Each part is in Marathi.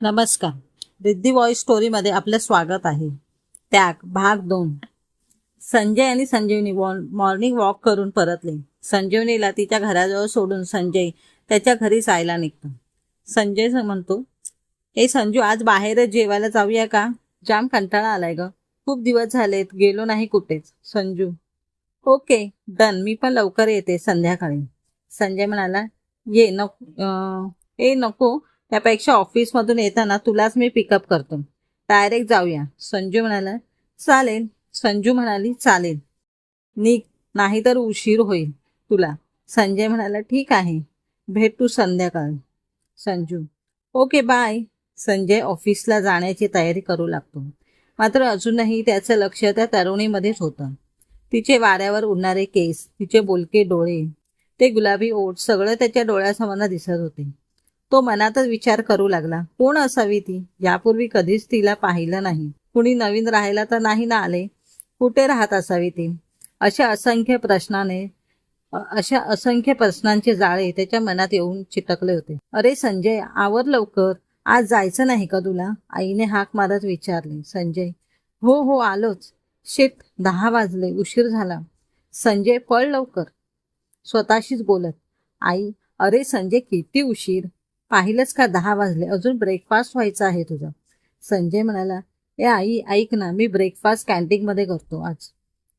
नमस्कार. रिद्धी वॉइस स्टोरीमध्ये आपलं स्वागत आहे. त्याग भाग दोन. संजय आणि संजीवनी मॉर्निंग वॉक करून परतले. संजीवनीला तिच्या घराजवळ सोडून संजय त्याच्या घरी जायला निघतो. संजय म्हणतो ए संजू आज बाहेरच जेवायला जाऊया का? जाम कंटाळा आलाय ग. खूप दिवस झालेत गेलो नाही कुठेच. Sanju okay done. मी पण लवकर येते संध्याकाळी. संजय म्हणाला ये नको ए नको त्यापेक्षा ऑफिसमधून येताना तुलाच मी पिकअप करतो. डायरेक्ट जाऊया. संजू म्हणाला चालेल. संजू म्हणाली चालेल. निघ नाहीतर उशीर होईल तुला. संजय म्हणाला ठीक आहे. भेट तू संध्याकाळी. Sanju okay bye. संजय ऑफिसला जाण्याची तयारी करू लागतो. मात्र अजूनही त्याचं लक्ष त्या तरुणीमध्येच होतं. तिचे वाऱ्यावर उडणारे केस तिचे बोलके डोळे ते गुलाबी ओठ सगळं त्याच्या डोळ्यासमोर दिसत होते. तो मनातच विचार करू लागला. कोण असावी ती? यापूर्वी कधीच तिला पाहिलं नाही. कुणी नवीन राहायला तर नाही ना आले. कुठे राहत असावी ती? अशा असंख्य प्रश्नाने अशा असंख्य प्रश्नांचे जाळे त्याच्या मनात येऊन चिटकले होते. अरे संजय आवर लवकर. आज जायचं नाही का तुला? आईने हाक मारत विचारले. संजय. हो हो आलोच. शेत दहा वाजले. उशीर झाला. संजय पळ लवकर. स्वतःशीच बोलत. आई अरे संजय किती उशीर. पाहिलंच का? दहा वाजले. अजून ब्रेकफास्ट व्हायचा आहे तुझा. संजय म्हणाला ए आई ऐक ना मी ब्रेकफास्ट कॅन्टीनमध्ये करतो आज.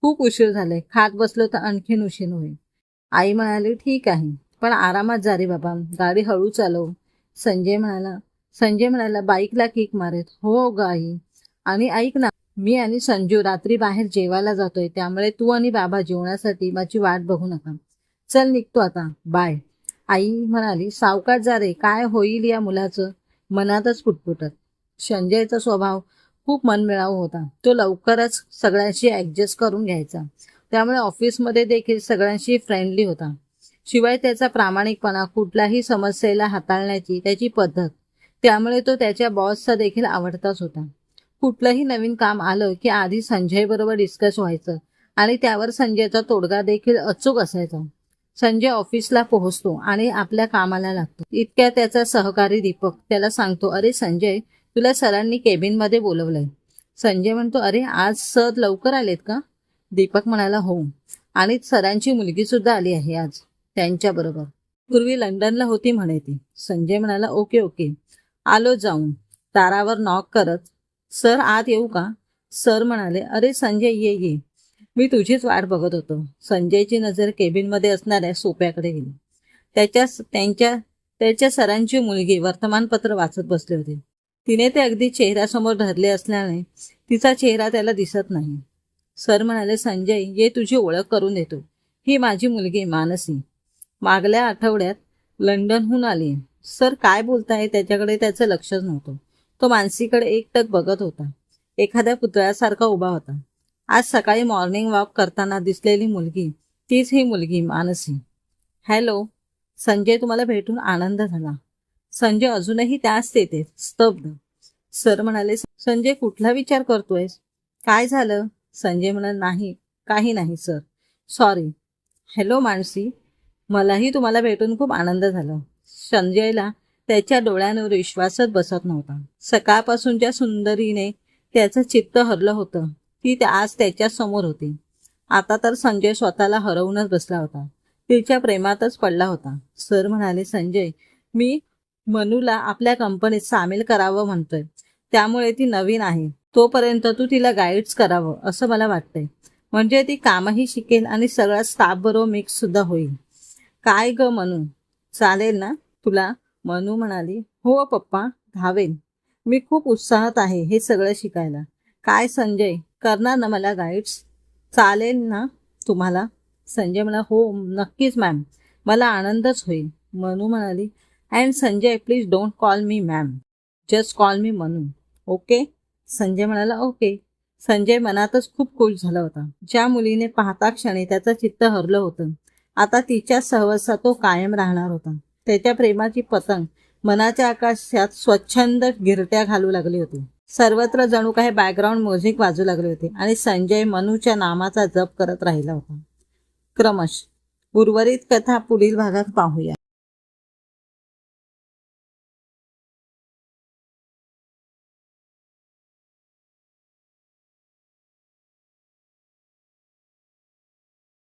खूप उशीर झालाय. खात बसलो तर आणखीन उशीर होईल. आई म्हणाली ठीक आहे पण आरामात जा रे बाबा. गाडी हळू चालव. संजय म्हणाला संजय म्हणाला बाईकला किक मारेत हो ग आई. आणि ऐक ना मी आणि संजू रात्री बाहेर जेवायला जातोय. त्यामुळे तू आणि बाबा जेवणासाठी माझी वाट बघू नका. चल निघतो आता. बाय. आई म्हणाली सावकाश जा रे काय होईल या मुलाचं? मनातच पुटपुटत. संजयचा स्वभाव खूप मनमिळाव होता. तो लवकरच सगळ्यांशी ऍडजस्ट करून घ्यायचा. त्यामुळे ऑफिसमध्ये देखील सगळ्यांशी फ्रेंडली होता. शिवाय त्याचा प्रामाणिकपणा कुठल्याही समस्येला हाताळण्याची त्याची पद्धत. त्यामुळे तो त्याच्या बॉसचा देखील आवडताच होता. कुठलंही नवीन काम आलं की आधी संजय बरोबर डिस्कस व्हायचं आणि त्यावर संजयचा तोडगा देखील अचूक असायचा. संजय ऑफिसला पोहोचतो आणि आपल्या कामाला लागतो. इतक्या त्याचा सहकारी दीपक त्याला सांगतो अरे संजय तुला सरांनी केबिनमध्ये बोलवलंय. संजय म्हणतो अरे आज सर लवकर आलेत का? दीपक म्हणाला हो. आणि सरांची मुलगी सुद्धा आली आहे आज त्यांच्याबरोबर पूर्वी लंडनला होती म्हणे ती. संजय म्हणाला ओके ओके. आलो जाऊन. दारावर नॉक करत सर आत येऊ का? सर म्हणाले अरे संजय ये ये. मी तुझीच वाट बघत होतो. संजयची नजर केबिनमध्ये असणाऱ्या सोप्याकडे गेली. त्याच्या त्यांच्या त्याच्या सरांची मुलगी वर्तमानपत्र वाचत बसली होती. तिने ते अगदी चेहऱ्यासमोर धरले असल्याने तिचा चेहरा त्याला दिसत नाही. सर म्हणाले संजय ये तुझी ओळख करून देतो. ही माझी मुलगी मानसी. मागल्या आठवड्यात लंडनहून आली. सर काय बोलताय त्याच्याकडे त्याचं लक्षच नव्हतं. तो मानसीकडे एकटक बघत होता. एखाद्या पुतळ्यासारखा उभा होता. आज सकाळी मॉर्निंग वॉक करताना दिसलेली मुलगी तीच ही मुलगी मानसी. हॅलो संजय तुम्हाला भेटून आनंद झाला. संजय अजूनही त्याच तेथे स्तब्ध. सर म्हणाले संजय कुठला विचार करतोयस? काय झालं? संजय म्हणाल नाही काही नाही सर सॉरी हॅलो मानसी. मलाही तुम्हाला भेटून खूप आनंद झाला. संजयला त्याच्या डोळ्यांवर विश्वासच बसत नव्हता. सकाळपासूनच्या सुंदरीने त्याचं चित्त हरलं होतं. ती त्या- आज त्याच्यासमोर होती. आता तर संजय स्वतःला हरवूनच बसला होता. तिच्या प्रेमातच पडला होता. सर म्हणाले संजय मी मनूला आपल्या कंपनीत सामील करावं म्हणतोय. त्यामुळे ती नवीन आहे. तोपर्यंत तू तिला गाईड्स करावं असं मला वाटतंय. म्हणजे ती कामही शिकेल आणि सगळ्या स्टाफ बरोबर मिक्स सुद्धा होईल. काय ग मनू? चालेल ना तुला? मनू म्हणाली हो पप्पा धावेन मी खूप उत्साहात आहे हे सगळं शिकायला. काय संजय करणार ना मला गाईड्स चालेल ना तुम्हाला? संजय म्हणा हो नक्कीच मॅम मला आनंदच होईल. मनू म्हणाली and Sanjay please don't call me ma'am just call me Manu. Okay Sanjay म्हणाला ओके संजय मनातच खूप खुश झाला होता. ज्या मुलीने पाहता क्षणी त्याचं चित्त हरलं होतं. आता तिच्या सहवासात तो कायम राहणार होता. त्याच्या प्रेमाची पतंग मनाच्या आकाशात स्वच्छंद गिरट्या घालू लागली होती. सर्वत्र जणू काही बॅकग्राऊंड म्युझिक वाजू लागले होते. आणि संजय मनूच्या नामाचा जप करत राहिला होता. क्रमश उर्वरित कथा पुढील भागात पाहूया.